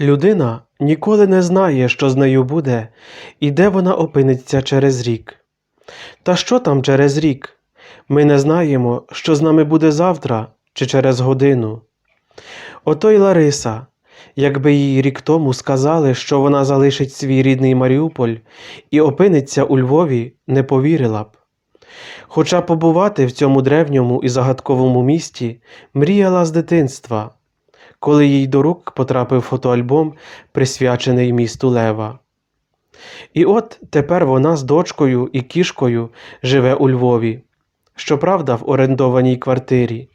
Людина ніколи не знає, що з нею буде і де вона опиниться через рік. Та що там через рік? Ми не знаємо, що з нами буде завтра чи через годину. Ото й Лариса, якби їй рік тому сказали, що вона залишить свій рідний Маріуполь і опиниться у Львові, не повірила б. Хоча побувати в цьому древньому і загадковому місті мріяла з дитинства, коли їй до рук потрапив фотоальбом, присвячений місту Лева. І от тепер вона з дочкою і кішкою живе у Львові, щоправда, в орендованій квартирі,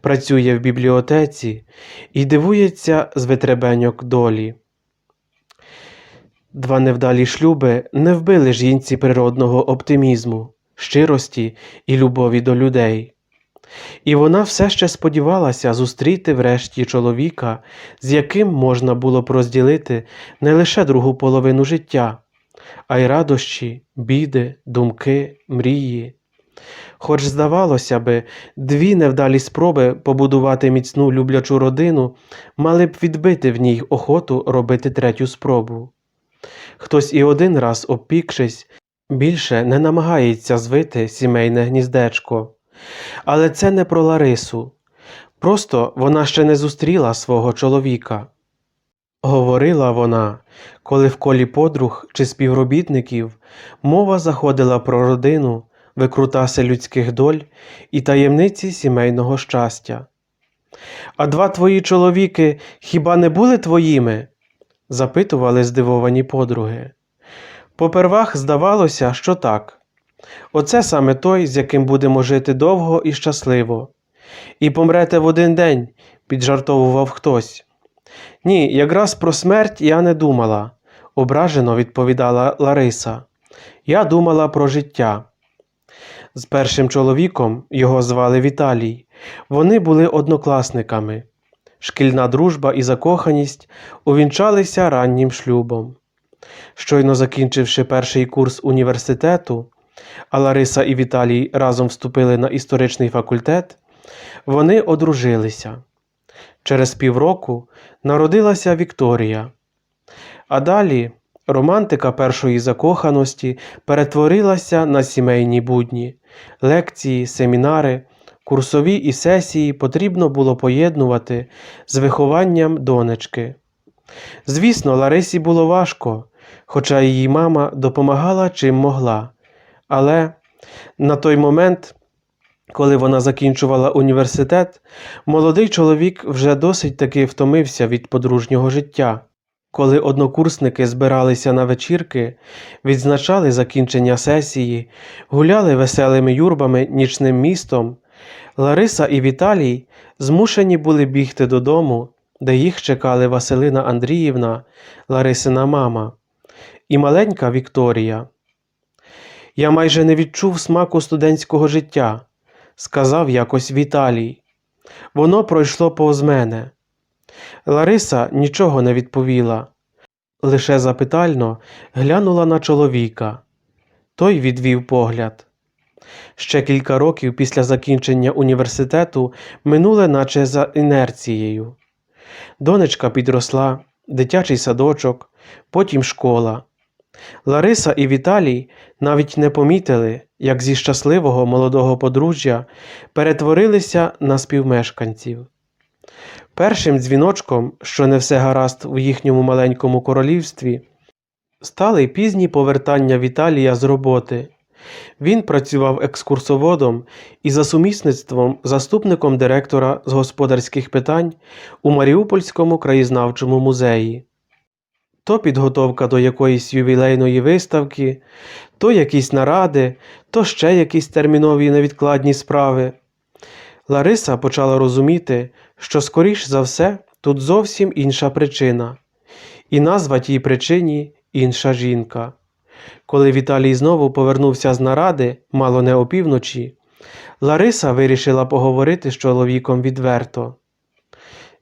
працює в бібліотеці і дивується з витребеньок долі. Два невдалі шлюби не вбили жінці природного оптимізму, щирості і любові до людей. І вона все ще сподівалася зустріти врешті чоловіка, з яким можна було б розділити не лише другу половину життя, а й радощі, біди, думки, мрії. Хоч, здавалося би, дві невдалі спроби побудувати міцну люблячу родину мали б відбити в ній охоту робити третю спробу. Хтось і один раз, обпікшись, більше не намагається звити сімейне гніздечко. Але це не про Ларису. Просто вона ще не зустріла свого чоловіка. Говорила вона, коли в колі подруг чи співробітників мова заходила про родину, викрутаси людських доль і таємниці сімейного щастя. А два твої чоловіки хіба не були твоїми? запитували здивовані подруги. Попервах здавалося, що так. Оце саме той, з яким будемо жити довго і щасливо. І помрете в один день, піджартовував хтось. Ні, якраз про смерть я не думала, ображено відповідала Лариса. Я думала про життя. З першим чоловіком його звали Віталій. Вони були однокласниками. Шкільна дружба і закоханість увінчалися раннім шлюбом. Щойно закінчивши перший курс університету, а Лариса і Віталій разом вступили на історичний факультет, вони одружилися. Через півроку народилася Вікторія. А далі романтика першої закоханості перетворилася на сімейні будні, лекції, семінари, курсові і сесії потрібно було поєднувати з вихованням донечки. Звісно, Ларисі було важко, хоча її мама допомагала чим могла. Але на той момент, коли вона закінчувала університет, молодий чоловік вже досить таки втомився від подружнього життя. Коли однокурсники збиралися на вечірки, відзначали закінчення сесії, гуляли веселими юрбами нічним містом, Лариса і Віталій змушені були бігти додому, де їх чекали Василина Андріївна, Ларисина мама, і маленька Вікторія. Я майже не відчув смаку студентського життя, сказав якось Віталій. Воно пройшло повз мене. Лариса нічого не відповіла, лише запитально глянула на чоловіка. Той відвів погляд. Ще кілька років після закінчення університету минули наче за інерцією. Донечка підросла, дитячий садочок, потім школа. Лариса і Віталій навіть не помітили, як зі щасливого молодого подружжя перетворилися на співмешканців. Першим дзвіночком, що не все гаразд у їхньому маленькому королівстві, стали пізні повертання Віталія з роботи. Він працював екскурсоводом і за сумісництвом заступником директора з господарських питань у Маріупольському краєзнавчому музеї. То підготовка до якоїсь ювілейної виставки, то якісь наради, то ще якісь термінові невідкладні справи. Лариса почала розуміти, що, скоріш за все, тут зовсім інша причина, і назва тій причині інша жінка. Коли Віталій знову повернувся з наради, мало не опівночі, Лариса вирішила поговорити з чоловіком відверто.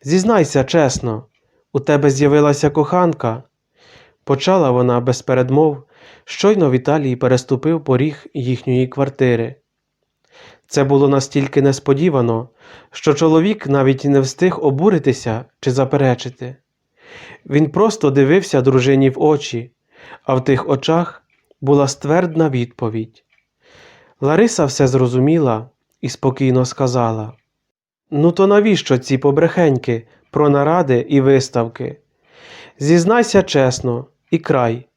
Зізнайся чесно, у тебе з'явилася коханка. Почала вона без передмов, щойно Віталій переступив поріг їхньої квартири. Це було настільки несподівано, що чоловік навіть не встиг обуритися чи заперечити. Він просто дивився дружині в очі, а в тих очах була ствердна відповідь. Лариса все зрозуміла і спокійно сказала: Ну, то навіщо ці побрехеньки про наради і виставки? Зізнайся чесно, і край.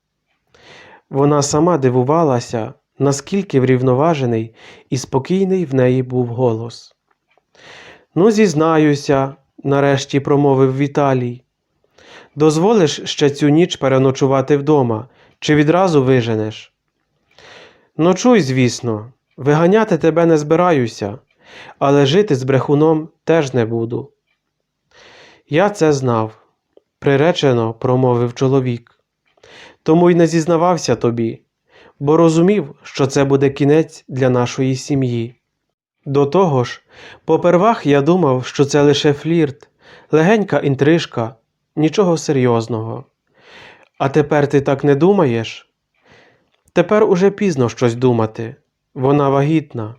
Вона сама дивувалася, наскільки врівноважений і спокійний в неї був голос. Ну, зізнаюся, нарешті промовив Віталій. Дозволиш ще цю ніч переночувати вдома, чи відразу виженеш? Ночуй, звісно, виганяти тебе не збираюся, але жити з брехуном теж не буду. Я це знав, приречено промовив чоловік. Тому й не зізнавався тобі, бо розумів, що це буде кінець для нашої сім'ї. До того ж, попервах я думав, що це лише флірт, легенька інтрижка, нічого серйозного. А тепер ти так не думаєш? Тепер уже пізно щось думати. Вона вагітна.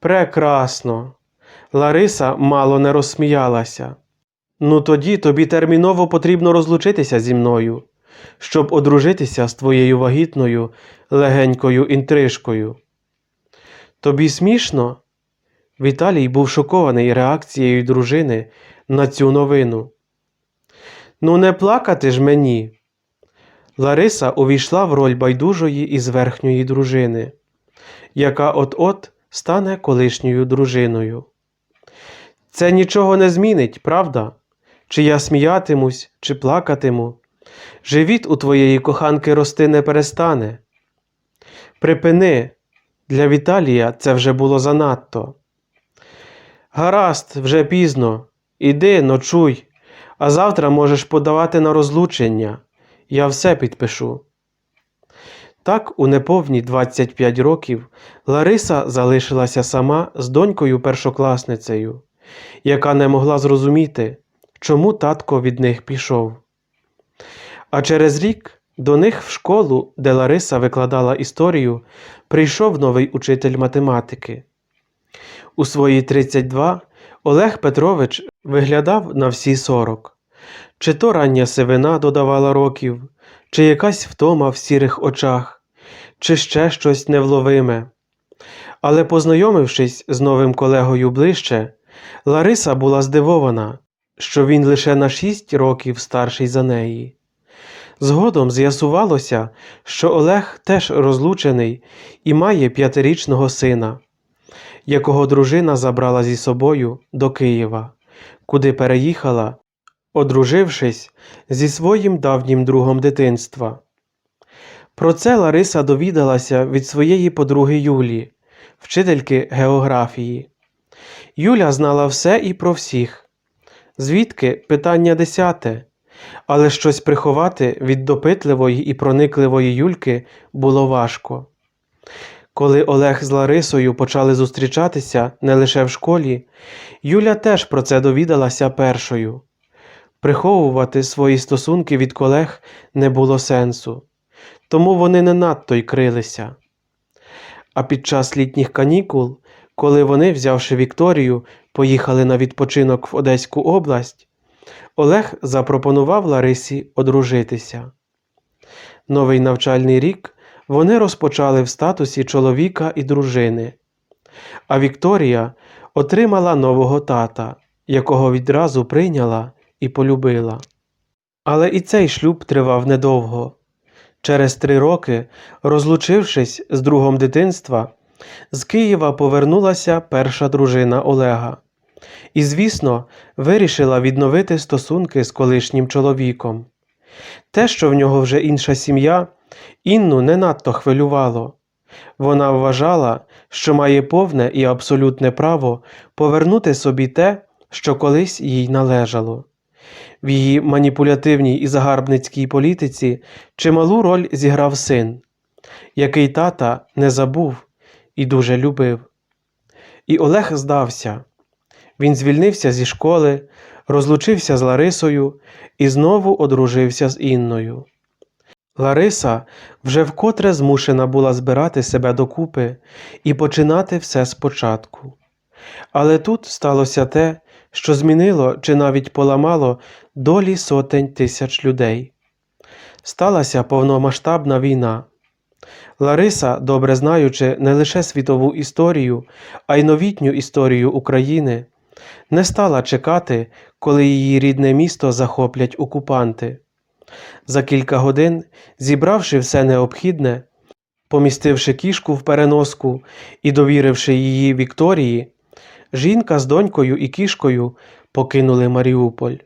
Прекрасно. Лариса мало не розсміялася. Ну тоді тобі терміново потрібно розлучитися зі мною, щоб одружитися з твоєю вагітною легенькою інтрижкою. Тобі смішно? Віталій був шокований реакцією дружини на цю новину. Ну, не плакати ж мені. Лариса увійшла в роль байдужої із верхньої дружини, яка от-от стане колишньою дружиною. Це нічого не змінить, правда? Чи я сміятимусь, чи плакатиму. Живіт у твоєї коханки рости не перестане. Припини, для Віталія це вже було занадто. Гаразд, вже пізно. Іди, ночуй, а завтра можеш подавати на розлучення. Я все підпишу. Так, у неповні 25 років Лариса залишилася сама з донькою першокласницею, яка не могла зрозуміти, чому татко від них пішов. А через рік до них в школу, де Лариса викладала історію, прийшов новий учитель математики. У свої 32 Олег Петрович виглядав на всі 40. Чи то рання сивина додавала років, чи якась втома в сірих очах, чи ще щось невловиме. Але, познайомившись з новим колегою ближче, Лариса була здивована, що він лише на 6 років старший за неї. Згодом з'ясувалося, що Олег теж розлучений і має п'ятирічного сина, якого дружина забрала зі собою до Києва, куди переїхала, одружившись зі своїм давнім другом дитинства. Про це Лариса довідалася від своєї подруги Юлі, вчительки географії. Юля знала все і про всіх. Звідки питання десяте, але щось приховати від допитливої і проникливої Юльки було важко. Коли Олег з Ларисою почали зустрічатися не лише в школі, Юля теж про це довідалася першою. Приховувати свої стосунки від колег не було сенсу, тому вони не надто й крилися. А під час літніх канікул, коли вони, взявши Вікторію, поїхали на відпочинок в Одеську область, Олег запропонував Ларисі одружитися. Новий навчальний рік вони розпочали в статусі чоловіка і дружини, а Вікторія отримала нового тата, якого відразу прийняла і полюбила. Але і цей шлюб тривав недовго. Через три роки, розлучившись з другом дитинства, з Києва повернулася перша дружина Олега. І, звісно, вирішила відновити стосунки з колишнім чоловіком. Те, що в нього вже інша сім'я, Інну не надто хвилювало. Вона вважала, що має повне і абсолютне право повернути собі те, що колись їй належало. В її маніпулятивній і загарбницькій політиці чималу роль зіграв син, який тата не забув і дуже любив. І Олег здався. Він звільнився зі школи, розлучився з Ларисою і знову одружився з Інною. Лариса вже вкотре змушена була збирати себе докупи і починати все спочатку. Але тут сталося те, що змінило чи навіть поламало долі сотень тисяч людей. Сталася повномасштабна війна. Лариса, добре знаючи не лише світову історію, а й новітню історію України, не стала чекати, коли її рідне місто захоплять окупанти. За кілька годин, зібравши все необхідне, помістивши кішку в переноску і довіривши її Вікторії, жінка з донькою і кішкою покинули Маріуполь.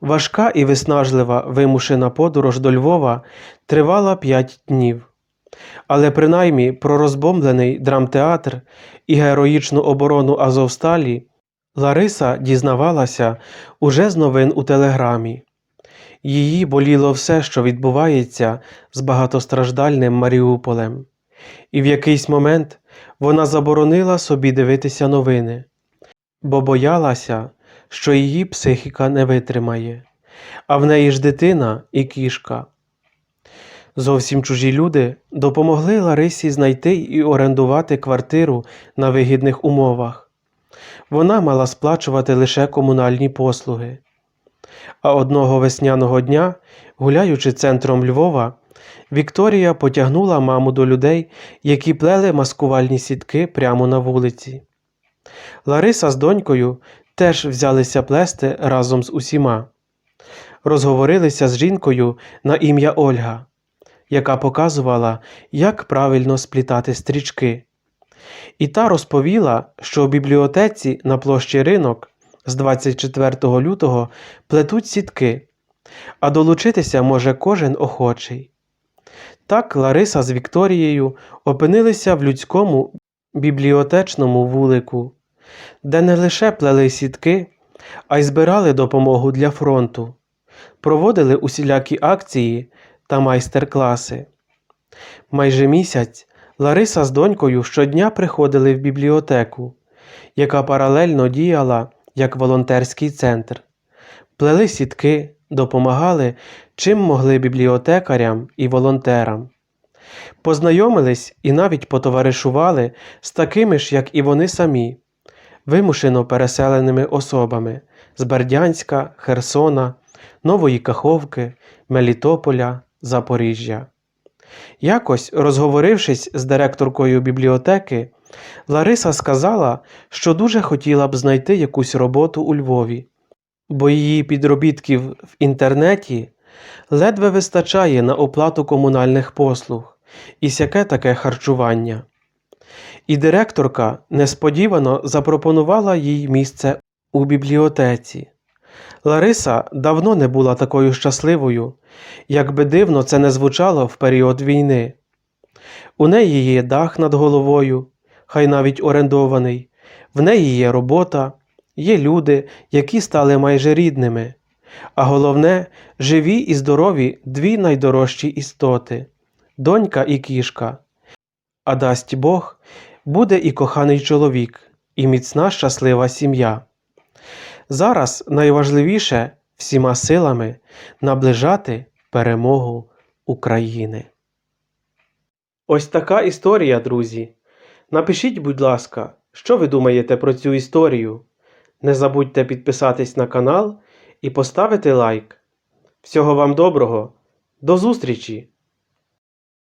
Важка і виснажлива вимушена подорож до Львова тривала п'ять днів. Але принаймні про розбомблений драмтеатр і героїчну оборону Азовсталі Лариса дізнавалася уже з новин у телеграмі. Її боліло все, що відбувається з багатостраждальним Маріуполем, і в якийсь момент вона заборонила собі дивитися новини, бо боялася, що її психіка не витримає, а в неї ж дитина і кішка. Зовсім чужі люди допомогли Ларисі знайти і орендувати квартиру на вигідних умовах. Вона мала сплачувати лише комунальні послуги. А одного весняного дня, гуляючи центром Львова, Вікторія потягнула маму до людей, які плели маскувальні сітки прямо на вулиці. Лариса з донькою теж взялися плести разом з усіма. Розговорилися з жінкою на ім'я Ольга, яка показувала, як правильно сплітати стрічки. І та розповіла, що в бібліотеці на площі ринок з 24 лютого плетуть сітки, а долучитися може кожен охочий. Так Лариса з Вікторією опинилися в людському бібліотечному вулику, де не лише плели сітки, а й збирали допомогу для фронту, проводили усілякі акції та майстер-класи. Майже місяць Лариса з донькою щодня приходили в бібліотеку, яка паралельно діяла як волонтерський центр, плели сітки, допомагали, чим могли бібліотекарям і волонтерам. Познайомились і навіть потоваришували з такими ж, як і вони самі, вимушено переселеними особами з Бердянська, Херсона, Нової Каховки, Мелітополя, Запоріжжя. Якось, розговорившись з директоркою бібліотеки, Лариса сказала, що дуже хотіла б знайти якусь роботу у Львові, бо її підробітків в інтернеті ледве вистачає на оплату комунальних послуг і сяке таке харчування. І директорка несподівано запропонувала їй місце у бібліотеці. Лариса давно не була такою щасливою, як би дивно це не звучало в період війни. У неї є дах над головою, хай навіть орендований, в неї є робота, є люди, які стали майже рідними, а головне живі і здорові дві найдорожчі істоти донька і кішка. А дасть Бог, буде і коханий чоловік, і міцна щаслива сім'я. Зараз найважливіше всіма силами наближати перемогу України. Ось така історія, друзі. Напишіть, будь ласка, що ви думаєте про цю історію. Не забудьте підписатись на канал і поставити лайк. Всього вам доброго, до зустрічі!